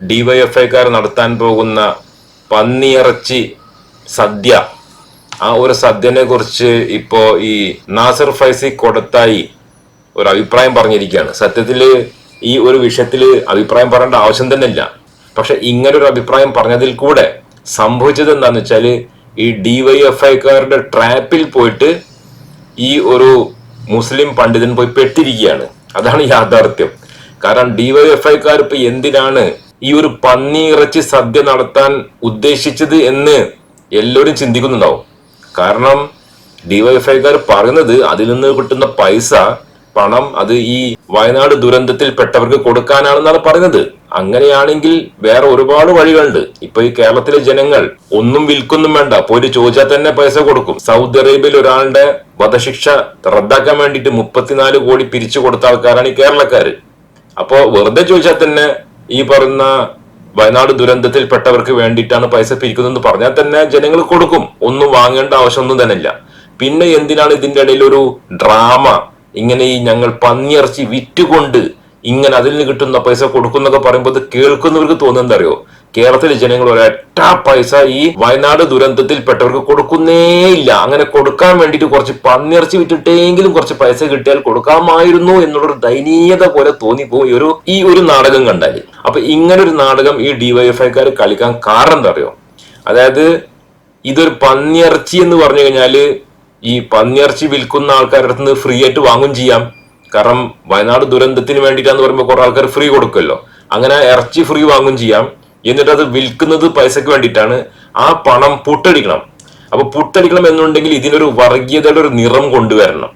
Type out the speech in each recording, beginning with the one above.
ഡിവൈഎഫ്ഐക്കാർ നടത്താൻ പോകുന്ന പന്നിയിറച്ചി സദ്യ. ആ ഒരു സദ്യനെ കുറിച്ച് ഇപ്പോ ഈ നാസർ ഫൈസി കൊടത്തായി ഒരു അഭിപ്രായം പറഞ്ഞിരിക്കുകയാണ്. സത്യത്തിൽ ഈ ഒരു വിഷയത്തിൽ അഭിപ്രായം പറയേണ്ട ആവശ്യം തന്നെ ഇല്ല പക്ഷെ ഇങ്ങനൊരു അഭിപ്രായം പറഞ്ഞതിൽ കൂടെ സംഭവിച്ചത് എന്താന്ന് വെച്ചാൽ ഈ ഡിവൈഎഫ്ഐക്കാരുടെ ട്രാപ്പിൽ പോയിട്ട് ഈ ഒരു മുസ്ലിം പണ്ഡിതൻ പോയി പെട്ടിരിക്കുകയാണ്. അതാണ് യാഥാർത്ഥ്യം. കാരണം ഡിവൈഎഫ്ഐക്കാർ ഇപ്പൊ എന്തിനാണ് ഈ ഒരു പന്നി ഇറച്ചി സദ്യ നടത്താൻ ഉദ്ദേശിച്ചത് എന്ന് എല്ലാവരും ചിന്തിക്കുന്നുണ്ടാവും. കാരണം ഡിവൈഫൈക്കാർ പറയുന്നത് അതിൽ നിന്ന് കിട്ടുന്ന പൈസ പണം അത് ഈ വയനാട് ദുരന്തത്തിൽ പെട്ടവർക്ക് കൊടുക്കാനാണെന്നാണ് പറയുന്നത്. അങ്ങനെയാണെങ്കിൽ വേറെ ഒരുപാട് വഴികളുണ്ട്. ഇപ്പൊ ഈ കേരളത്തിലെ ജനങ്ങൾ ഒന്നും വിൽക്കൊന്നും വേണ്ട. പോയിട്ട് ചോദിച്ചാൽ തന്നെ പൈസ കൊടുക്കും. സൗദി അറേബ്യയിൽ ഒരാളുടെ വധശിക്ഷ റദ്ദാക്കാൻ വേണ്ടിയിട്ട് മുപ്പത്തിനാല് കോടി പിരിച്ചു കൊടുത്ത ആൾക്കാരാണ് ഈ കേരളക്കാര്. അപ്പോ വെറുതെ ചോദിച്ചാൽ തന്നെ ഈ പറയുന്ന വയനാട് ദുരന്തത്തിൽപ്പെട്ടവർക്ക് വേണ്ടിയിട്ടാണ് പൈസ പിരിക്കുന്നതെന്ന് പറഞ്ഞാൽ തന്നെ ജനങ്ങൾ കൊടുക്കും. ഒന്നും വാങ്ങേണ്ട ആവശ്യമൊന്നും തന്നെ ഇല്ല. പിന്നെ എന്തിനാണ് ഇതിന്റെ ഇടയിൽ ഒരു ഡ്രാമ ഇങ്ങനെ ഈ ഞങ്ങൾ പന്നിയിറച്ചി വിറ്റുകൊണ്ട് ഇങ്ങനെ അതിൽ നിന്ന് കിട്ടുന്ന പൈസ കൊടുക്കുന്നൊക്കെ പറയുമ്പോൾ ഇത് കേൾക്കുന്നവർക്ക് തോന്നുന്നത് അറിയോ? കേരളത്തിലെ ജനങ്ങൾ ഒരൊറ്റ പൈസ ഈ വയനാട് ദുരന്തത്തിൽപ്പെട്ടവർക്ക് കൊടുക്കുന്നേ ഇല്ല അങ്ങനെ കൊടുക്കാൻ വേണ്ടിയിട്ട് കുറച്ച് പന്നിറച്ചി വിറ്റിട്ടെങ്കിലും കുറച്ച് പൈസ കിട്ടിയാൽ കൊടുക്കാമായിരുന്നു എന്നുള്ളൊരു ദയനീയത പോലെ തോന്നിപ്പോയി ഒരു ഈ ഒരു നാടകം കണ്ടാൽ. അപ്പൊ ഇങ്ങനെ ഒരു നാടകം ഈ ഡിവൈഎഫ്ഐക്കാർ കളിക്കാൻ കാരണം എന്താ അറിയോ? അതായത് ഇതൊരു പന്നിയിറച്ചി എന്ന് പറഞ്ഞു കഴിഞ്ഞാൽ ഈ പന്നിയിറച്ചി വിൽക്കുന്ന ആൾക്കാരുടെ അടുത്ത് നിന്ന് ഫ്രീ ആയിട്ട് വാങ്ങും ചെയ്യാം. കാരണം വയനാട് ദുരന്തത്തിന് വേണ്ടിയിട്ടാന്ന് പറയുമ്പോൾ കുറെ ആൾക്കാർ ഫ്രീ കൊടുക്കുമല്ലോ അങ്ങനെ ഇറച്ചി ഫ്രീ വാങ്ങും ചെയ്യാം. എന്നിട്ട് അത് വിൽക്കുന്നത് പൈസക്ക് വേണ്ടിയിട്ടാണ് ആ പണം പുട്ടടിക്കണം. അപ്പൊ പുട്ടടിക്കണം എന്നുണ്ടെങ്കിൽ ഇതിനൊരു വർഗീയതയുടെ ഒരു നിറം കൊണ്ടുവരണം.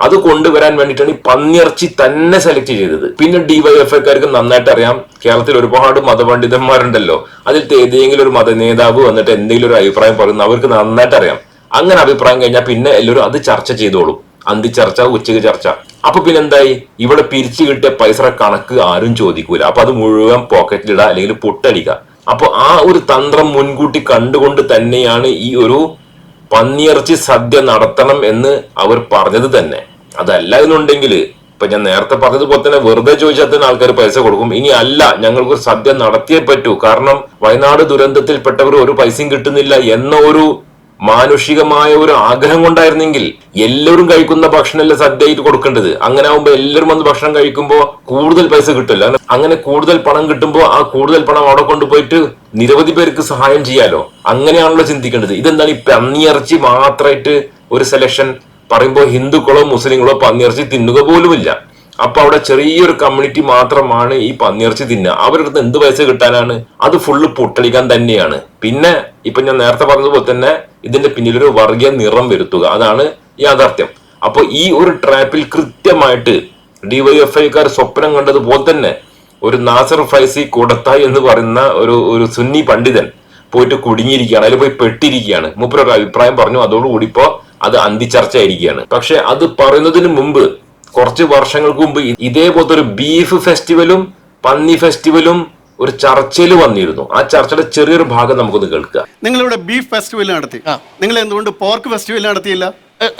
അത് കൊണ്ടുവരാൻ വേണ്ടിയിട്ടാണ് ഈ പന്നിയിറച്ചി തന്നെ സെലക്ട് ചെയ്തത്. പിന്നെ ഡിവൈഎഫ്ഐക്കാർക്ക് നന്നായിട്ട് അറിയാം. കേരളത്തിൽ ഒരുപാട് മതപണ്ഡിതന്മാരുണ്ടല്ലോ. അതിൽ ഏതെങ്കിലും ഒരു മത നേതാവ് വന്നിട്ട് എന്തെങ്കിലും ഒരു അഭിപ്രായം പറയുന്നു അവർക്ക് നന്നായിട്ട് അറിയാം. അങ്ങനെ അഭിപ്രായം കഴിഞ്ഞാൽ പിന്നെ എല്ലാവരും അത് ചർച്ച ചെയ്തോളും. അന്തി ചർച്ച ഉച്ചയ്ക്ക് ചർച്ച. അപ്പൊ പിന്നെ എന്തായി ഇവിടെ പിരിച്ചു കിട്ടിയ പൈസ കണക്ക് ആരും ചോദിക്കൂല. അപ്പൊ അത് മുഴുവൻ പോക്കറ്റിലിടുക അല്ലെങ്കിൽ പൊട്ടടിക്കുക. അപ്പൊ ആ ഒരു തന്ത്രം മുൻകൂട്ടി കണ്ടുകൊണ്ട് തന്നെയാണ് ഈ ഒരു പന്നിയിറച്ചി സദ്യ നടത്തണം എന്ന് അവർ പറഞ്ഞത് തന്നെ. അതല്ല എന്നുണ്ടെങ്കിൽ ഇപ്പൊ ഞാൻ നേരത്തെ പറഞ്ഞതുപോലെ തന്നെ വെറുതെ ചോദിച്ചാൽ തന്നെ ആൾക്കാർ പൈസ കൊടുക്കും. ഇനി അല്ല ഞങ്ങൾക്ക് സദ്യ നടത്തിയേ പറ്റൂ. കാരണം വയനാട് ദുരന്തത്തിൽപ്പെട്ടവർ ഒരു പൈസയും കിട്ടുന്നില്ല എന്ന ഒരു മാനുഷികമായ ഒരു ആഗ്രഹം കൊണ്ടായിരുന്നെങ്കിൽ എല്ലാവരും കഴിക്കുന്ന ഭക്ഷണമല്ല സദ്യയായിട്ട് കൊടുക്കേണ്ടത്. അങ്ങനെ ആവുമ്പോൾ എല്ലാവരും വന്ന് ഭക്ഷണം കഴിക്കുമ്പോൾ കൂടുതൽ പൈസ കിട്ടില്ല അങ്ങനെ- കൂടുതൽ പണം കിട്ടുമ്പോൾ ആ കൂടുതൽ പണം അവിടെ കൊണ്ടുപോയിട്ട് നിരവധി പേർക്ക് സഹായം ചെയ്യാലോ? അങ്ങനെയാണല്ലോ ചിന്തിക്കേണ്ടത്. ഇതെന്താണ് ഈ പന്നിയിറച്ചി മാത്രമായിട്ട് ഒരു സെലക്ഷൻ പറയുമ്പോൾ ഹിന്ദുക്കളോ മുസ്ലിങ്ങളോ പന്നിയിറച്ചി തിന്നുക പോലുമില്ല. അപ്പൊ അവിടെ ചെറിയൊരു കമ്മ്യൂണിറ്റി മാത്രമാണ് ഈ പന്നിയിറച്ചി തിന്നുക. അവരുടെ എന്ത് പൈസ കിട്ടാനാണ്? അത് ഫുള്ള് പൊട്ടളിക്കാൻ തന്നെയാണ്. പിന്നെ ഇപ്പൊ ഞാൻ നേരത്തെ പറഞ്ഞതുപോലെ തന്നെ ഇതിന്റെ പിന്നിലൊരു വർഗീയ നിറം വരുത്തുക. അതാണ് യാഥാർത്ഥ്യം. അപ്പൊ ഈ ഒരു ട്രാപ്പിൽ കൃത്യമായിട്ട് ഡിവൈഎഫ്ഐക്കാർ സ്വപ്നം കണ്ടതുപോലെ തന്നെ ഒരു നാസർ ഫൈസി കൊടുത്തായി എന്ന് പറയുന്ന ഒരു ഒരു സുന്നി പണ്ഡിതൻ പോയിട്ട് കുടുങ്ങിയിരിക്കുകയാണ്. അതിൽ പോയി പെട്ടിരിക്കുകയാണ്. മൂപ്പരൊരു അഭിപ്രായം പറഞ്ഞു. അതോടുകൂടി ഇപ്പോ അത് അന്തിച്ചർച്ചയായിരിക്കുകയാണ് പക്ഷെ അത് പറയുന്നതിന് മുമ്പ് കുറച്ച് വർഷങ്ങൾക്ക് മുമ്പ് ഇതേപോലത്തെ ഒരു ബീഫ് ഫെസ്റ്റിവലും പന്നി ഫെസ്റ്റിവലും ഒരു ചർച്ചയിൽ വന്നിരുന്നു. ആ ചർച്ചയുടെ ചെറിയൊരു ഭാഗം നമുക്കൊന്ന് കേൾക്കുക നിങ്ങളിവിടെ ബീഫ് ഫെസ്റ്റിവൽ നടത്തി. നിങ്ങൾ എന്തുകൊണ്ട് പോർക്ക് ഫെസ്റ്റിവൽ നടത്തിയില്ല?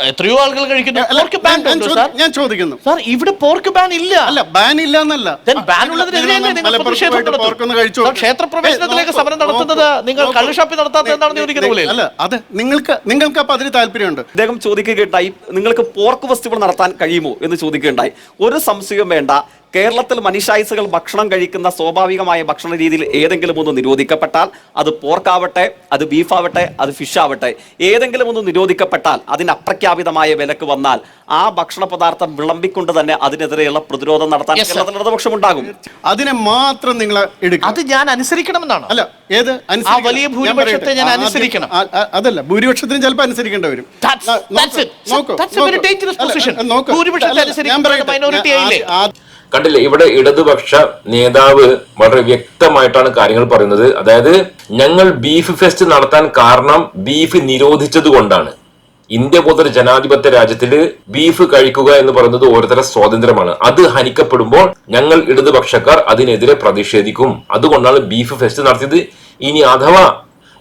എത്രയോ ആളുകൾ കഴിക്കുന്നു. പോർക്ക് ബാൻ ഞാൻ ഉണ്ടോ ചോദി- ഞാൻ ചോദിക്കുന്നു. സാർ ഇവിടെ പോർക്ക് ബാൻ ഇല്ല. അല്ല ബാൻ ഇല്ല എന്നല്ല ബാൻ? സാർ, ക്ഷേത്രപ്രവേശനത്തിലേക്ക് സമരം നടത്തുന്നത് നിങ്ങൾ കള്ളുഷാപ്പി നടത്താത്ത എന്താണെന്ന് ചോദിക്കുന്നത് പോലെ അല്ല അത് നിങ്ങൾക്ക് നിങ്ങൾക്ക് അപ്പൊ അതിന് താല്പര്യമുണ്ട്? അദ്ദേഹം ചോദിക്കുകയുണ്ടായി നിങ്ങൾക്ക് പോർക്ക് ഫെസ്റ്റിവൽ നടത്താൻ കഴിയുമോ എന്ന് ചോദിക്കുകയുണ്ടായി. ഒരു സംശയം വേണ്ട കേരളത്തിൽ മനുഷ്യായുസുകൾ ഭക്ഷണം കഴിക്കുന്ന സ്വാഭാവികമായ ഭക്ഷണ രീതിയിൽ ഏതെങ്കിലും ഒന്ന് നിരോധിക്കപ്പെട്ടാൽ അത് പോർക്കാവട്ടെ അത് ബീഫാവട്ടെ അത് ഫിഷ് ആവട്ടെ ഏതെങ്കിലും ഒന്ന് നിരോധിക്കപ്പെട്ടാൽ അതിന് അപ്രഖ്യാപിതമായ വിലക്ക് വന്നാൽ ആ ഭക്ഷണ പദാർത്ഥം വിളമ്പിക്കൊണ്ട് തന്നെ അതിനെതിരെയുള്ള പ്രതിരോധം നടത്താൻ. കേരളത്തിൽ ഇടതുപക്ഷം ഉണ്ടാകും അതിനെ മാത്രം നിങ്ങൾ എടുക്കുക. അത് ഞാൻ അനുസരിക്കണമെന്നാണ്? അല്ല ഏത്? ആ വലിയ ഭൂരിപക്ഷത്തെ ഞാൻ അനുസരിക്കണം. അതല്ല ഭൂരിപക്ഷത്തിന് ചിലപ്പോൾ അനുസരിക്കേണ്ടി വരും. കണ്ടില്ലേ ഇവിടെ ഇടതുപക്ഷ നേതാവ് വളരെ വ്യക്തമായിട്ടാണ് കാര്യങ്ങൾ പറയുന്നത്. അതായത് ഞങ്ങൾ ബീഫ് ഫെസ്റ്റ് നടത്താൻ കാരണം ബീഫ് നിരോധിച്ചത് കൊണ്ടാണ്. ഇന്ത്യ പോലത്തെ ജനാധിപത്യ രാജ്യത്തിൽ ബീഫ് കഴിക്കുക എന്ന് പറയുന്നത് ഓരോരുത്തരുടെ സ്വാതന്ത്ര്യമാണ്. അത് ഹനിക്കപ്പെടുമ്പോൾ ഞങ്ങൾ ഇടതുപക്ഷക്കാർ അതിനെതിരെ പ്രതിഷേധിക്കും. അതുകൊണ്ടാണ് ബീഫ് ഫെസ്റ്റ് നടത്തിയത്. ഇനി അഥവാ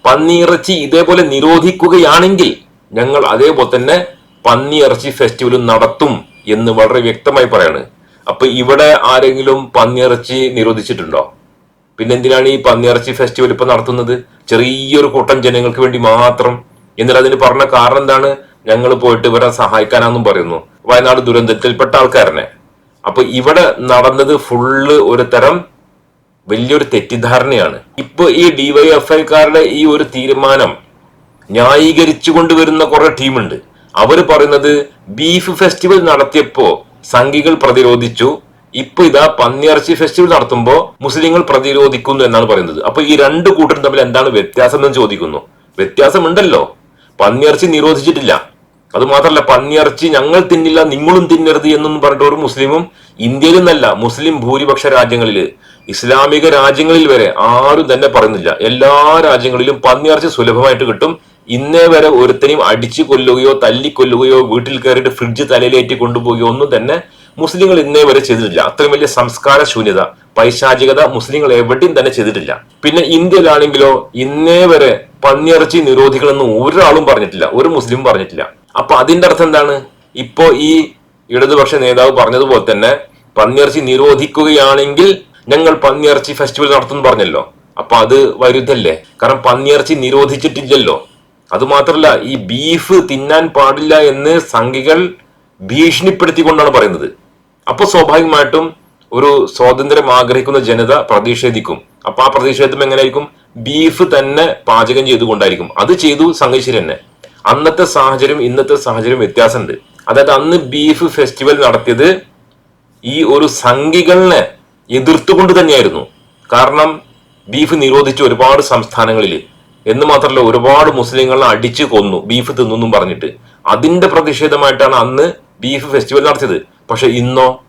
പന്നിയിറച്ചി ഇതേപോലെ നിരോധിക്കുകയാണെങ്കിൽ ഞങ്ങൾ അതേപോലെ തന്നെ പന്നിയിറച്ചി ഫെസ്റ്റിവലും നടത്തും എന്ന് വളരെ വ്യക്തമായി പറയാണ്. അപ്പൊ ഇവിടെ ആരെങ്കിലും പന്നിയിറച്ചി നിരോധിച്ചിട്ടുണ്ടോ? പിന്നെന്തിനാണ് ഈ പന്നിയിറച്ചി ഫെസ്റ്റിവൽ ഇപ്പൊ നടത്തുന്നത്? ചെറിയൊരു കൂട്ടം ജനങ്ങൾക്ക് വേണ്ടി മാത്രം എന്നിട്ട് അതിന് പറഞ്ഞ കാരണം എന്താണ്? ഞങ്ങൾ പോയിട്ട് ഇവരെ സഹായിക്കാനാന്നും പറയുന്നു. വയനാട് ദുരന്തത്തിൽപ്പെട്ട ആൾക്കാരനെ. അപ്പൊ ഇവിടെ നടന്നത് ഫുള്ള് ഒരു തരം വലിയൊരു തെറ്റിദ്ധാരണയാണ്. ഇപ്പൊ ഈ ഡിവൈഎഫ്ഐക്കാരുടെ ഈ ഒരു തീരുമാനം ന്യായീകരിച്ചു കൊണ്ടുവരുന്ന കുറെ ടീമുണ്ട്. അവർ പറയുന്നത് ബീഫ് ഫെസ്റ്റിവൽ നടത്തിയപ്പോ സംഘികൾ പ്രതിരോധിച്ചു. ഇപ്പൊ ഇതാ പന്നിയിറച്ചി ഫെസ്റ്റിവൽ നടത്തുമ്പോ മുസ്ലിങ്ങൾ പ്രതിരോധിക്കുന്നു എന്നാണ് പറയുന്നത്. അപ്പൊ ഈ രണ്ട് കൂട്ടരും തമ്മിൽ എന്താണ് വ്യത്യാസം എന്ന് ചോദിക്കുന്നു. വ്യത്യാസമുണ്ടല്ലോ. പന്നിയിറച്ചി നിരോധിച്ചിട്ടില്ല. അത് മാത്രമല്ല പന്നിയിറച്ചി ഞങ്ങൾ തിന്നില്ല നിങ്ങളും തിന്നരുത് എന്നൊന്നും പറഞ്ഞിട്ട് ഒരു മുസ്ലിമും ഇന്ത്യയിൽ മുസ്ലിം ഭൂരിപക്ഷ രാജ്യങ്ങളിൽ ഇസ്ലാമിക രാജ്യങ്ങളിൽ വരെ ആരും തന്നെ പറയുന്നില്ല. എല്ലാ രാജ്യങ്ങളിലും പന്നിയിറച്ചി സുലഭമായിട്ട് കിട്ടും. ഇന്നേ വരെ ഒരുത്തനെയും അടിച്ചു കൊല്ലുകയോ തല്ലിക്കൊല്ലുകയോ വീട്ടിൽ കയറിയിട്ട് ഫ്രിഡ്ജ് തലയിലേറ്റി കൊണ്ടുപോവുകയോ ഒന്നും തന്നെ മുസ്ലിങ്ങൾ ഇന്നേ വരെ ചെയ്തിട്ടില്ല. അത്രയും വലിയ സംസ്കാര ശൂന്യത. പൈശാചികത മുസ്ലിങ്ങൾ എവിടെയും തന്നെ ചെയ്തിട്ടില്ല. പിന്നെ ഇന്ത്യയിലാണെങ്കിലോ ഇന്നേ വരെ പന്നിയിറച്ചി നിരോധിക്കണമെന്ന് ഒരാളും പറഞ്ഞിട്ടില്ല ഒരു മുസ്ലിം പറഞ്ഞിട്ടില്ല. അപ്പൊ അതിന്റെ അർത്ഥം എന്താണ്? ഇപ്പോ ഈ ഇടതുപക്ഷ നേതാവ് പറഞ്ഞതുപോലെ തന്നെ പന്നിയിറച്ചി നിരോധിക്കുകയാണെങ്കിൽ ഞങ്ങൾ പന്നിയിറച്ചി ഫെസ്റ്റിവൽ നടത്തുന്നു പറഞ്ഞല്ലോ. അപ്പൊ അത് വരുതല്ലേ കാരണം പന്നിയിറച്ചി നിരോധിച്ചിട്ടില്ലല്ലോ. അത് മാത്രല്ല ഈ ബീഫ് തിന്നാൻ പാടില്ല എന്ന് സംഘികൾ ഭീഷണിപ്പെടുത്തിക്കൊണ്ടാണ് പറയുന്നത്. അപ്പൊ സ്വാഭാവികമായിട്ടും ഒരു സ്വാതന്ത്ര്യം ആഗ്രഹിക്കുന്ന ജനത പ്രതിഷേധിക്കും അപ്പൊ ആ പ്രതിഷേധം എങ്ങനെയായിരിക്കും? ബീഫ് തന്നെ പാചകം ചെയ്തുകൊണ്ടായിരിക്കും. അത് ചെയ്തു സംഘശ്ശേരി തന്നെ. അന്നത്തെ സാഹചര്യം ഇന്നത്തെ സാഹചര്യം വ്യത്യാസമുണ്ട്. അതായത് അന്ന് ബീഫ് ഫെസ്റ്റിവൽ നടത്തിയത് ഈ ഒരു സംഘികളിനെ എതിർത്തുകൊണ്ട് തന്നെയായിരുന്നു. കാരണം ബീഫ് നിരോധിച്ചു ഒരുപാട് സംസ്ഥാനങ്ങളിൽ എന്ന് മാത്രമല്ല ഒരുപാട് മുസ്ലിങ്ങളെ അടിച്ചു കൊന്നു ബീഫ് തിന്നും പറഞ്ഞിട്ട്. അതിന്റെ പ്രതിഷേധമായിട്ടാണ് അന്ന് ബീഫ് ഫെസ്റ്റിവൽ നടത്തിയത്. പക്ഷെ ഇന്നോ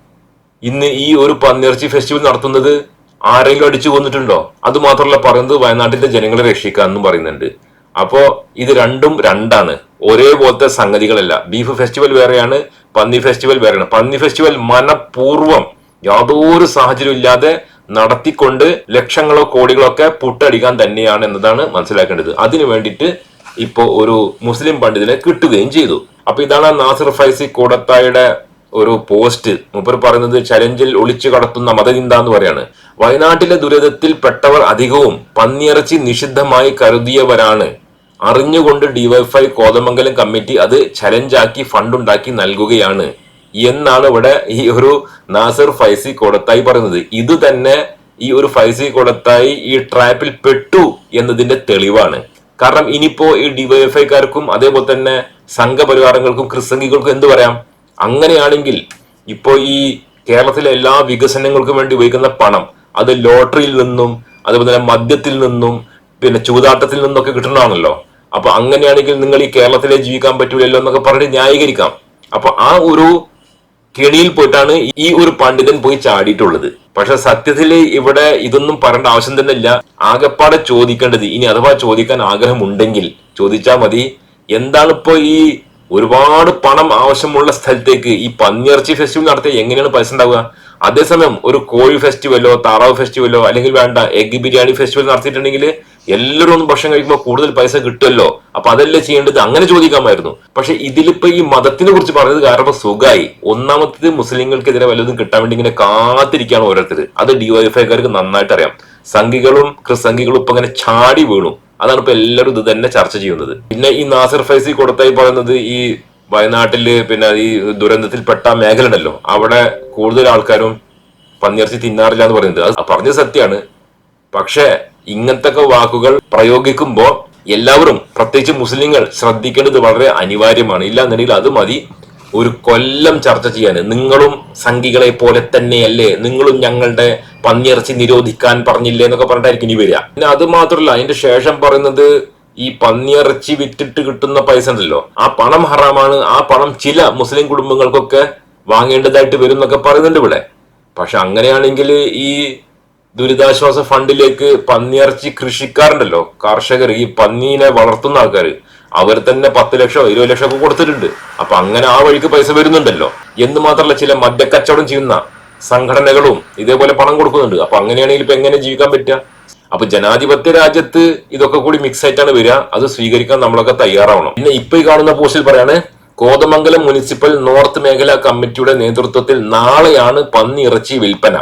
ഇന്ന് ഈ ഒരു പന്നിറച്ചി ഫെസ്റ്റിവൽ നടത്തുന്നത് ആരെങ്കിലും അടിച്ചു കൊന്നിട്ടുണ്ടോ? അത് മാത്രമല്ല പറയുന്നത് വയനാട്ടിലെ ജനങ്ങളെ രക്ഷിക്കാന്നും പറയുന്നുണ്ട്. അപ്പോ ഇത് രണ്ടും രണ്ടാണ്. ഒരേപോലത്തെ സംഗതികളല്ല. ബീഫ് ഫെസ്റ്റിവൽ വേറെയാണ് പന്നി ഫെസ്റ്റിവൽ വേറെയാണ്. പന്നി ഫെസ്റ്റിവൽ മനപൂർവം യാതൊരു സാഹചര്യം ഇല്ലാതെ നടത്തിക്കൊണ്ട് ലക്ഷങ്ങളോ കോടികളോ ഒക്കെ പുട്ടടിക്കാൻ തന്നെയാണ് എന്നതാണ് മനസ്സിലാക്കേണ്ടത്. അതിനു വേണ്ടിയിട്ട് ഇപ്പോ ഒരു മുസ്ലിം പണ്ഡിതനെ കിട്ടുകയും ചെയ്തു. അപ്പൊ ഇതാണ് നാസിർ ഫൈസി കൂടത്തായുടെ ഒരു പോസ്റ്റ്. മൂപ്പർ പറയുന്നത് ചലഞ്ചിൽ ഒളിച്ചു കടത്തുന്ന മതചിന്ത എന്ന് പറയാണ്. വയനാട്ടിലെ ദുരിതത്തിൽ പെട്ടവർ അധികവും പന്നിയിറച്ചി നിഷിദ്ധമായി കരുതിയവരാണ്. അറിഞ്ഞുകൊണ്ട് ഡിവൈഫൈ കോതമംഗലം കമ്മിറ്റി അത് ചലഞ്ചാക്കി ഫണ്ടുണ്ടാക്കി നൽകുകയാണ്. എന്നാണ് ഇവിടെ ഈ ഒരു നാസർ ഫൈസി കൊടത്തായി പറയുന്നത്. ഇത് തന്നെ ഈ ഒരു ഫൈസി കൊടത്തായി ഈ ട്രാപ്പിൽ പെട്ടു എന്നതിന്റെ തെളിവാണ്. കാരണം ഇനിയിപ്പോ ഈ ഡിവൈഎഫ്ഐക്കാർക്കും അതേപോലെ തന്നെ സംഘപരിവാരങ്ങൾക്കും ക്രിസ്തംഗികൾക്കും എന്ത് പറയാം? അങ്ങനെയാണെങ്കിൽ ഇപ്പോൾ ഈ കേരളത്തിലെ എല്ലാ വികസനങ്ങൾക്കും വേണ്ടി ഉപയോഗിക്കുന്ന പണം അത് ലോട്ടറിയിൽ നിന്നും അതുപോലെ തന്നെ മദ്യത്തിൽ നിന്നും പിന്നെ ചൂതാട്ടത്തിൽ നിന്നൊക്കെ കിട്ടണമാണല്ലോ അപ്പൊ അങ്ങനെയാണെങ്കിൽ നിങ്ങൾ ഈ കേരളത്തിലെ ജീവിക്കാൻ പറ്റൂലല്ലോ എന്നൊക്കെ പറഞ്ഞിട്ട് ന്യായീകരിക്കാം. അപ്പൊ ആ ഒരു കെണിയിൽ പോയിട്ടാണ് ഈ ഒരു പണ്ഡിതൻ പോയി ചാടിയിട്ടുള്ളത്. പക്ഷെ സത്യത്തിൽ ഇവിടെ ഇതൊന്നും പറയേണ്ട ആവശ്യം തന്നെ ഇല്ല. ആകെപ്പാടെ ചോദിക്കേണ്ടത് ഇനി അഥവാ ചോദിക്കാൻ ആഗ്രഹമുണ്ടെങ്കിൽ ചോദിച്ചാൽ മതി. എന്താണ് ഈ ഒരുപാട് പണം ആവശ്യമുള്ള സ്ഥലത്തേക്ക് ഈ പന്നിയിറച്ചി ഫെസ്റ്റിവൽ നടത്തിയ എങ്ങനെയാണ് പൈസ ഉണ്ടാവുക? അതേസമയം ഒരു കോഴി ഫെസ്റ്റിവലോ താറാവ് ഫെസ്റ്റിവലോ അല്ലെങ്കിൽ വേണ്ട എഗ് ബിരിയാണി ഫെസ്റ്റിവൽ നടത്തിയിട്ടുണ്ടെങ്കിൽ എല്ലാവരും ഒന്ന് ഭക്ഷണം കഴിക്കുമ്പോൾ കൂടുതൽ പൈസ കിട്ടുമല്ലോ. അപ്പൊ അതല്ലേ ചെയ്യേണ്ടത്? അങ്ങനെ ചോദിക്കാമായിരുന്നു. പക്ഷെ ഇതിലിപ്പോ ഈ മതത്തിനെ കുറിച്ച് പറഞ്ഞത് കാരണം സുഖമായി ഒന്നാമത്തേത് മുസ്ലിങ്ങൾക്കെതിരെ വല്ലതും കിട്ടാൻ വേണ്ടി ഇങ്ങനെ കാത്തിരിക്കുകയാണ് ഓരോരുത്തർ. അത് ഡിവൈഎഫ്ഐക്കാർക്ക് നന്നായിട്ട് അറിയാം സംഘികളും ക്രിസംഘികളും ഇപ്പൊ ഇങ്ങനെ ചാടി വീണു. അതാണ് ഇപ്പൊ എല്ലാവരും ഇത് തന്നെ ചർച്ച ചെയ്യുന്നത്. പിന്നെ ഈ നാസിർ ഫൈസി കൊടുത്തായി പറയുന്നത് ഈ വയനാട്ടിൽ പിന്നെ ഈ ദുരന്തത്തിൽപ്പെട്ട മേഖല ഉണ്ടല്ലോ അവിടെ കൂടുതൽ ആൾക്കാരും പന്നിയിറച്ചി തിന്നാറില്ല എന്ന് പറയുന്നത്. അത് പറഞ്ഞത് സത്യമാണ്. പക്ഷേ ഇങ്ങനത്തെ വാക്കുകൾ പ്രയോഗിക്കുമ്പോൾ എല്ലാവരും പ്രത്യേകിച്ച് മുസ്ലിങ്ങൾ ശ്രദ്ധിക്കേണ്ടത് വളരെ അനിവാര്യമാണ്. ഇല്ല എന്നുണ്ടെങ്കിൽ അത് മതി. ഒരു കൊല്ലം ചർച്ച ചെയ്യാൻ. നിങ്ങളും സംഘികളെ പോലെ തന്നെയല്ലേ? നിങ്ങളും ഞങ്ങളുടെ പന്നിയിറച്ചി നിരോധിക്കാൻ പറഞ്ഞില്ലേ എന്നൊക്കെ പറഞ്ഞിട്ടായിരിക്കും ഇനി വരിക. പിന്നെ അത് മാത്രമല്ല അതിന്റെ ശേഷം പറയുന്നത് ഈ പന്നിയിറച്ചി വിറ്റിട്ട് കിട്ടുന്ന പൈസ ഉണ്ടല്ലോ. ആ പണം ഹറാമാണ്. ആ പണം ചില മുസ്ലിം കുടുംബങ്ങൾക്കൊക്കെ വാങ്ങേണ്ടതായിട്ട് വരും എന്നൊക്കെ പറയുന്നുണ്ട് ഇവിടെ. പക്ഷെ അങ്ങനെയാണെങ്കിൽ ഈ ദുരിതാശ്വാസ ഫണ്ടിലേക്ക് പന്നിയിറച്ചി കൃഷിക്കാരുണ്ടല്ലോ. കർഷകർ ഈ പന്നീനെ വളർത്തുന്ന ആൾക്കാർ അവർ തന്നെ പത്ത് ലക്ഷം ഇരുപത് ലക്ഷം ഒക്കെ കൊടുത്തിട്ടുണ്ട്. അപ്പൊ അങ്ങനെ ആ വഴിക്ക് പൈസ വരുന്നുണ്ടല്ലോ. എന്ന് മാത്രമല്ല ചില മദ്യക്കച്ചവടം ചെയ്യുന്ന സംഘടനകളും ഇതേപോലെ പണം കൊടുക്കുന്നുണ്ട്. അപ്പൊ അങ്ങനെയാണെങ്കിൽ ഇപ്പൊ എങ്ങനെ ജീവിക്കാൻ പറ്റുക? അപ്പൊ ജനാധിപത്യ രാജ്യത്ത് ഇതൊക്കെ കൂടി മിക്സ് ആയിട്ടാണ് വരിക. അത് സ്വീകരിക്കാൻ നമ്മളൊക്കെ തയ്യാറാവണം. പിന്നെ ഇപ്പൊ ഈ കാണുന്ന പോസ്റ്റിൽ പറയാണ് കോതമംഗലം മുനിസിപ്പൽ നോർത്ത് മേഖലാ കമ്മിറ്റിയുടെ നേതൃത്വത്തിൽ നാളെയാണ് പന്നി ഇറച്ചി വിൽപ്പന.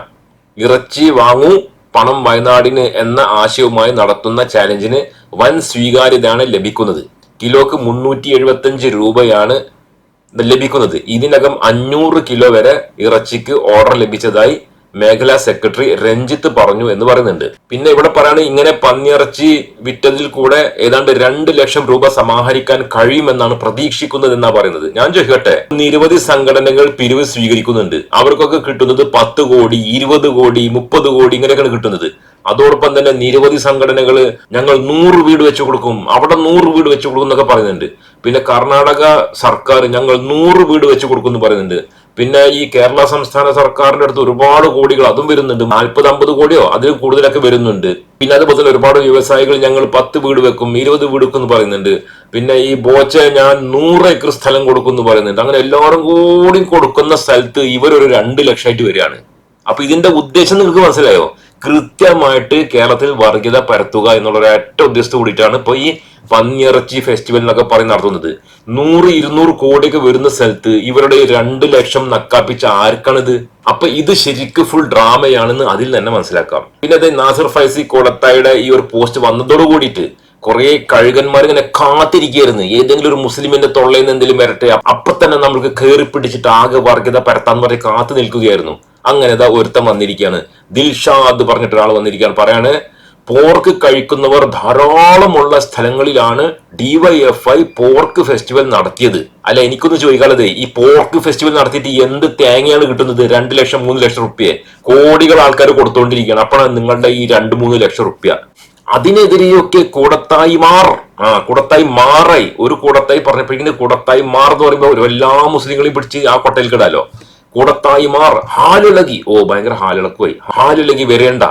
ഇറച്ചി വാങ്ങൂ പണം വയനാടിന് എന്ന ആശയവുമായി നടത്തുന്ന ചാലഞ്ചിന് വൻ സ്വീകാര്യതയാണ് ലഭിക്കുന്നത്. കിലോക്ക് മുന്നൂറ്റി എഴുപത്തഞ്ച് രൂപയാണ് ലഭിക്കുന്നത്. ഇതിനകം അഞ്ഞൂറ് കിലോ വരെ ഇറച്ചിക്ക് ഓർഡർ ലഭിച്ചതായി മേഖലാ സെക്രട്ടറി രഞ്ജിത്ത് പറഞ്ഞു എന്ന് പറയുന്നുണ്ട്. പിന്നെ ഇവിടെ പറയാണ് ഇങ്ങനെ പന്നിയിറച്ചി വിറ്റതിൽ കൂടെ ഏതാണ്ട് രണ്ട് ലക്ഷം രൂപ സമാഹരിക്കാൻ കഴിയുമെന്നാണ് പ്രതീക്ഷിക്കുന്നത് എന്നാ പറയുന്നത്. ഞാൻ ചോദിക്കട്ടെ? നിരവധി സംഘടനകൾ പിരിവ് സ്വീകരിക്കുന്നുണ്ട്. അവർക്കൊക്കെ കിട്ടുന്നത് പത്ത് കോടി ഇരുപത് കോടി മുപ്പത് കോടി ഇങ്ങനെയൊക്കെയാണ് കിട്ടുന്നത്. അതോടൊപ്പം തന്നെ നിരവധി സംഘടനകൾ ഞങ്ങൾ നൂറ് വീട് വെച്ചു കൊടുക്കും. അവിടെ നൂറ് വീട് വെച്ചു കൊടുക്കും എന്നൊക്കെ പറയുന്നുണ്ട്. പിന്നെ കർണാടക സർക്കാർ ഞങ്ങൾ നൂറ് വീട് വെച്ചു കൊടുക്കും എന്ന് പറയുന്നുണ്ട്. പിന്നെ ഈ കേരള സംസ്ഥാന സർക്കാരിന്റെ അടുത്ത് ഒരുപാട് കോടികൾ അതും വരുന്നുണ്ട്. നാൽപ്പത് അമ്പത് കോടിയോ അതിൽ കൂടുതലൊക്കെ വരുന്നുണ്ട്. പിന്നെ അതുപോലെ തന്നെ ഒരുപാട് വ്യവസായികൾ ഞങ്ങൾ പത്ത് വീട് വെക്കും ഇരുപത് വീട് വെക്കും എന്ന് പറയുന്നുണ്ട്. പിന്നെ ഈ ബോച്ച ഞാൻ നൂറ് ഏക്കർ സ്ഥലം കൊടുക്കും എന്ന് പറയുന്നുണ്ട്. അങ്ങനെ എല്ലാവരും കൂടി കൊടുക്കുന്ന സ്ഥലത്ത് ഇവരൊരു രണ്ട് ലക്ഷമായിട്ട് വരികയാണ്. അപ്പൊ ഇതിന്റെ ഉദ്ദേശം നിങ്ങൾക്ക് മനസ്സിലായോ? കൃത്യമായിട്ട് കേരളത്തിൽ വർഗീയത പരത്തുക എന്നുള്ള ഒരു ഒറ്റ ഉദ്ദേശത്തോട് കൂടിയിട്ടാണ് ഇപ്പൊ ഈ പന്നിയിറച്ചി ഫെസ്റ്റിവൽ എന്നൊക്കെ പറഞ്ഞ് നടത്തുന്നത്. നൂറ് ഇരുന്നൂറ് കോടിയൊക്കെ വരുന്ന സ്ഥലത്ത് ഇവരുടെ രണ്ട് ലക്ഷം നക്കാപ്പിച്ച ആർക്കാണിത്? അപ്പൊ ഇത് ശരിക്കും ഫുൾ ഡ്രാമയാണെന്ന് അതിൽ തന്നെ മനസ്സിലാക്കാം. പിന്നെ അത് നാസർ ഫൈസി കോടത്തായുടെ ഈ ഒരു പോസ്റ്റ് വന്നതോട് കൂടിയിട്ട് കുറെ കഴുകന്മാർ ഇങ്ങനെ കാത്തിരിക്കുകയായിരുന്നു. ഏതെങ്കിലും ഒരു മുസ്ലിമിന്റെ തൊള്ളയിൽ നിന്ന് എന്തെങ്കിലും വരട്ടെ. അപ്പൊ തന്നെ നമ്മൾക്ക് കയറി പിടിച്ചിട്ട് ആകെ വർഗത പരത്താൻ പറഞ്ഞ് കാത്തു നിൽക്കുകയായിരുന്നു. അങ്ങനെ ഇതാ ഒരുത്തം വന്നിരിക്കുകയാണ്. ദിൽഷാദ് പറഞ്ഞിട്ട് ഒരാൾ വന്നിരിക്കുകയാണ്. പറയാണ് പോർക്ക് കഴിക്കുന്നവർ ധാരാളമുള്ള സ്ഥലങ്ങളിലാണ് ഡിവൈഎഫ്ഐ പോർക്ക് ഫെസ്റ്റിവൽ നടത്തിയത്. അല്ല എനിക്കൊന്ന് ചോദിക്കാനുള്ളത് ഈ പോർക്ക് ഫെസ്റ്റിവൽ നടത്തിയിട്ട് എന്ത് തേങ്ങയാണ് കിട്ടുന്നത്? രണ്ട് ലക്ഷം മൂന്ന് ലക്ഷം റുപ്യ. കോടികൾ ആൾക്കാർ കൊടുത്തുകൊണ്ടിരിക്കുകയാണ് അപ്പോഴാണ് നിങ്ങളുടെ ഈ രണ്ട് മൂന്ന് ലക്ഷം റുപ്യ. അതിനെതിരെയൊക്കെ കൂടത്തായി മാർ. ആ കൂടത്തായി മാറായി. ഒരു കൂടത്തായി പറഞ്ഞപ്പോഴേക്കും കൂടത്തായി മാർ എന്ന് പറയുമ്പോൾ എല്ലാ മുസ്ലിങ്ങളെയും പിടിച്ച് ആ കൊട്ടയിൽ കിടാലോ. കൂടത്തായി മാർ ഹാലിളകി. ഓ ഭയങ്കര ഹാലിളക്കുമായി ഹാലിളകി വരേണ്ട.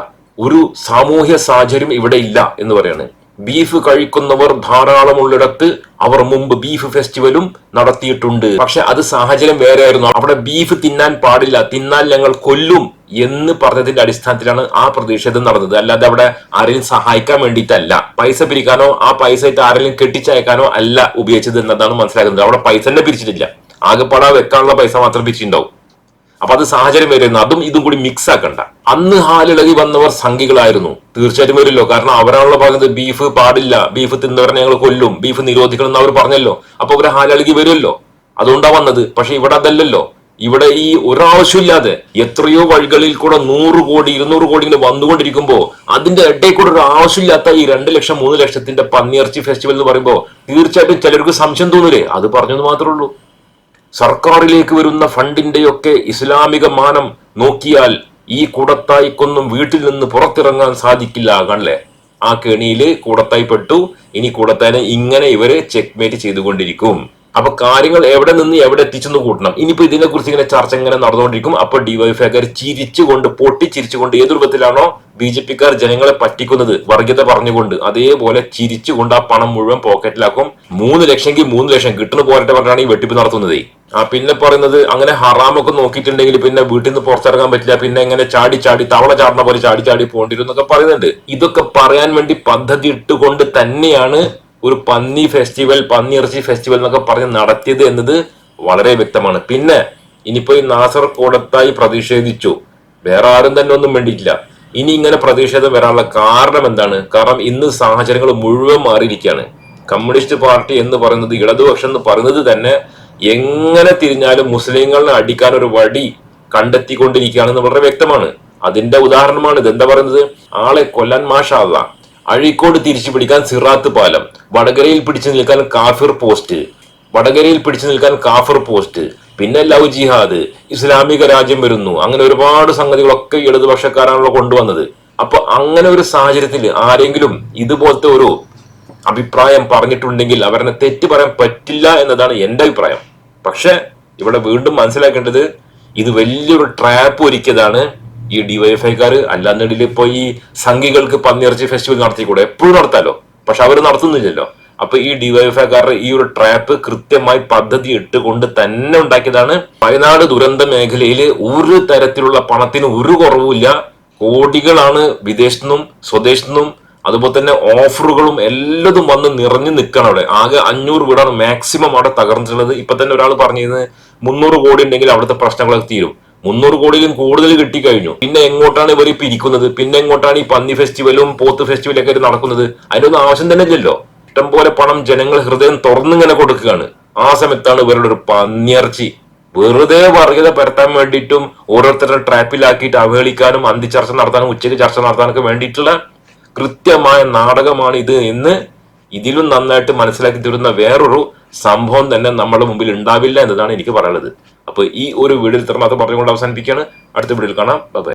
ഒരു സാമൂഹ്യ സാഹചര്യം ഇവിടെ ഇല്ല എന്ന് പറയാണ്. ബീഫ് കഴിക്കുന്നവർ ധാരാളമുള്ളിടത്ത് അവർ മുമ്പ് ബീഫ് ഫെസ്റ്റിവലും നടത്തിയിട്ടുണ്ട്. പക്ഷെ അത് സാഹചര്യം വേറെ ആയിരുന്നു അവിടെ ബീഫ് തിന്നാൻ പാടില്ല. തിന്നാൽ ഞങ്ങൾ കൊല്ലും എന്ന് പറഞ്ഞതിന്റെ അടിസ്ഥാനത്തിലാണ് ആ പ്രതിഷേധം നടന്നത്. അല്ലാതെ അവിടെ ആരെയും സഹായിക്കാൻ വേണ്ടിയിട്ടല്ല. പൈസ പിരിക്കാനോ ആ പൈസ ആരെങ്കിലും കെട്ടിച്ചയക്കാനോ അല്ല ഉപയോഗിച്ചത് എന്നതാണ് മനസ്സിലാക്കുന്നത് അവിടെ പൈസ തന്നെ പിരിച്ചിട്ടില്ല. ആകെപ്പാടാ വെക്കാനുള്ള പൈസ മാത്രം പിരിച്ചിട്ടുണ്ടാവും. അപ്പൊ അത് സാഹചര്യം വരുന്നു. അതും ഇതും കൂടി മിക്സ് ആക്കണ്ട. അന്ന് ഹാലിളകി വന്നവർ സംഘികളായിരുന്നു. തീർച്ചയായിട്ടും വരില്ലോ. കാരണം അവരാണല്ലോ പറഞ്ഞത് ബീഫ് പാടില്ല ബീഫ് തിന്നവരെ ഞങ്ങൾ കൊല്ലും ബീഫ് നിരോധിക്കണം എന്ന് അവർ പറഞ്ഞല്ലോ. അപ്പൊ അവരെ ഹാലിളകി വരുമല്ലോ. അതുകൊണ്ടാ വന്നത്. പക്ഷെ ഇവിടെ അതല്ലല്ലോ. ഇവിടെ ഈ ഒരാവശ്യമില്ലാതെ എത്രയോ വഴികളിൽ കൂടെ നൂറ് കോടി ഇരുന്നൂറ് കോടി ഇങ്ങനെ വന്നുകൊണ്ടിരിക്കുമ്പോ അതിന്റെ ഇടയിൽ കൂടെ ഒരു ആവശ്യമില്ലാത്ത ഈ രണ്ട് ലക്ഷം മൂന്ന് ലക്ഷത്തിന്റെ പന്നിയിറച്ചി ഫെസ്റ്റിവൽ എന്ന് പറയുമ്പോൾ തീർച്ചയായിട്ടും ചിലർക്ക് സംശയം തോന്നില്ലേ അത് പറഞ്ഞെന്ന് മാത്രമേ ഉള്ളൂ. സർക്കാരിലേക്ക് വരുന്ന ഫണ്ടിന്റെയൊക്കെ ഇസ്ലാമിക മാനം നോക്കിയാൽ ഈ കൂടത്തായിക്കൊന്നും വീട്ടിൽ നിന്ന് പുറത്തിറങ്ങാൻ സാധിക്കില്ല കണ്ടല്ലേ ആ കെണിയിൽ കൂടത്തായി പെട്ടു. ഇനി കൂടത്താനെ ഇങ്ങനെ ഇവർ ചെക്ക്മേറ്റ് ചെയ്തുകൊണ്ടിരിക്കും. അപ്പൊ കാര്യങ്ങൾ എവിടെ നിന്ന് എവിടെ എത്തിച്ചെന്ന് കൂട്ടണം. ഇനിയിപ്പോ ഇതിനെ കുറിച്ച് ഇങ്ങനെ ചർച്ച ഇങ്ങനെ നടന്നുകൊണ്ടിരിക്കും. അപ്പൊ ഡിവൈഫൈക്കാർ ചിരിച്ചുകൊണ്ട് പൊട്ടിച്ചിരിച്ചുകൊണ്ട് ഏത് രൂപത്തിലാണോ ബി ജെ പിക്കാർ ജനങ്ങളെ പറ്റിക്കുന്നത് വർഗീയത പറഞ്ഞുകൊണ്ട് അതേപോലെ ചിരിച്ചുകൊണ്ട് ആ പണം മുഴുവൻ പോക്കറ്റിലാക്കും. മൂന്ന് ലക്ഷമെങ്കിൽ മൂന്ന് ലക്ഷം കിട്ടുന്ന പോരട്ടെ പറഞ്ഞാണ് ഈ വെട്ടിപ്പ് നടത്തുന്നത്. ആ പിന്നെ പറയുന്നത് അങ്ങനെ ഹറാമൊക്കെ നോക്കിയിട്ടുണ്ടെങ്കിൽ പിന്നെ വീട്ടിൽ നിന്ന് പുറത്തിറങ്ങാൻ പറ്റില്ല. പിന്നെ ഇങ്ങനെ ചാടി ചാടി തവള ചാടുന്ന പോലെ ചാടി ചാടി പോണ്ടിരുന്നൊക്കെ പറയുന്നുണ്ട്. ഇതൊക്കെ പറയാൻ വേണ്ടി പദ്ധതി ഇട്ടുകൊണ്ട് തന്നെയാണ് ഒരു പന്നി ഫെസ്റ്റിവൽ പന്നിയിറച്ചി ഫെസ്റ്റിവൽ എന്നൊക്കെ പറഞ്ഞ് നടത്തിയത് എന്നത് വളരെ വ്യക്തമാണ്. പിന്നെ ഇനിയിപ്പോ ഈ നാസർ കോടത്തായി പ്രതിഷേധിച്ചു. വേറെ ആരും തന്നെ ഒന്നും വേണ്ടിയിട്ടില്ല ഇനി ഇങ്ങനെ പ്രതിഷേധം വരാനുള്ള കാരണം എന്താണ്? കാരണം ഇന്ന് സാഹചര്യങ്ങൾ മുഴുവൻ മാറിയിരിക്കുകയാണ്. കമ്മ്യൂണിസ്റ്റ് പാർട്ടി എന്ന് പറയുന്നത് ഇടതുപക്ഷം എന്ന് പറയുന്നത് തന്നെ എങ്ങനെ തിരിഞ്ഞാലും മുസ്ലിങ്ങളെ അടിക്കാൻ ഒരു വടി കണ്ടെത്തിക്കൊണ്ടിരിക്കുകയാണെന്ന് വളരെ വ്യക്തമാണ്. അതിന്റെ ഉദാഹരണമാണ് ഇത് എന്താ പറയുന്നത്? ആളെ കൊല്ലാൻ മാഷാള്ള അഴീക്കോട് തിരിച്ചു പിടിക്കാൻ സിറാത്ത് പാലം വടകരയിൽ പിടിച്ചു നിൽക്കാൻ കാഫിർ പോസ്റ്റ് വടകരയിൽ പിടിച്ചു നിൽക്കാൻ കാഫിർ പോസ്റ്റ് പിന്നെ ലവ് ജിഹാദ് ഇസ്ലാമിക രാജ്യം വരുന്നു. അങ്ങനെ ഒരുപാട് സംഗതികളൊക്കെ ഇടതുപക്ഷക്കാരാണല്ലോ കൊണ്ടുവന്നത്. അപ്പൊ അങ്ങനെ ഒരു സാഹചര്യത്തിൽ ആരെങ്കിലും ഇതുപോലത്തെ ഒരു അഭിപ്രായം പറഞ്ഞിട്ടുണ്ടെങ്കിൽ അവരെ തെറ്റ് പറയാൻ പറ്റില്ല എന്നതാണ് എന്റെ അഭിപ്രായം. പക്ഷെ ഇവിടെ വീണ്ടും മനസ്സിലാക്കേണ്ടത് ഇത് വലിയൊരു ട്രാപ്പ് ഒരുക്കിയതാണ് ഈ ഡിവൈഎഫ്ഐക്കാർ അല്ലാന്നുണ്ടെങ്കിൽ ഇപ്പോൾ ഈ സംഘികൾക്ക് പന്നിയിറച്ചി ഫെസ്റ്റിവൽ നടത്തിക്കൂടെ? എപ്പോഴും നടത്താലോ? പക്ഷെ അവർ നടത്തുന്നില്ലല്ലോ. അപ്പൊ ഈ ഡിവൈഎഫ്ഐക്കാരുടെ ഈ ഒരു ട്രാപ്പ് കൃത്യമായി പദ്ധതി ഇട്ടുകൊണ്ട് തന്നെ ഉണ്ടാക്കിയതാണ്. വയനാട് ദുരന്ത മേഖലയിൽ ഒരു തരത്തിലുള്ള പണത്തിന് ഒരു കുറവുമില്ല. കോടികളാണ് വിദേശത്തുനിന്നും സ്വദേശത്തുനിന്നും അതുപോലെ തന്നെ ഓഫറുകളും എല്ലതും വന്ന് നിറഞ്ഞു നിൽക്കണം അവിടെ. ആകെ അഞ്ഞൂറ് വീടാണ് മാക്സിമം അവിടെ തകർന്നിട്ടുള്ളത്. ഇപ്പൊ തന്നെ ഒരാൾ പറഞ്ഞിരുന്നത് മുന്നൂറ് കോടി ഉണ്ടെങ്കിൽ അവിടുത്തെ പ്രശ്നങ്ങളൊക്കെ തീരും. മുന്നൂറ് കോടിയിലും കൂടുതൽ കിട്ടിക്കഴിഞ്ഞു. പിന്നെ എങ്ങോട്ടാണ് ഇവർ പിരിക്കുന്നത് പിന്നെ എങ്ങോട്ടാണ് ഈ പന്നി ഫെസ്റ്റിവലും പോത്ത് ഫെസ്റ്റിവലും ഒക്കെ നടക്കുന്നത്? അതിനൊന്നും ആവശ്യം തന്നെ ഇല്ലല്ലോ. ഇഷ്ടം പോലെ പണം ജനങ്ങൾ ഹൃദയം തുറന്നിങ്ങനെ കൊടുക്കുകയാണ്. ആ സമയത്താണ് ഇവരുടെ ഒരു പന്നിയർച്ചി വെറുതെ വർഗീയത പരത്താൻ വേണ്ടിയിട്ടും ഓരോരുത്തരുടെ ട്രാപ്പിലാക്കിയിട്ട് അവഹേളിക്കാനും അന്തി ചർച്ച നടത്താനും ഉച്ചയ്ക്ക് ചർച്ച നടത്താനൊക്കെ വേണ്ടിയിട്ടുള്ള കൃത്യമായ നാടകമാണ് ഇത് എന്ന് ഇതിലും നന്നായിട്ട് മനസ്സിലാക്കി തരുന്ന വേറൊരു സംഭവം തന്നെ നമ്മുടെ മുമ്പിൽ ഉണ്ടാവില്ല എന്നതാണ് എനിക്ക് പറയാനുള്ളത്. അപ്പൊ ഈ ഒരു വീഡിയോയിൽ ഇത്ര മാത്രം പറഞ്ഞുകൊണ്ട് അവസാനിപ്പിക്കുകയാണ്. അടുത്ത വീഡിയോയിൽ കാണാം. ബൈ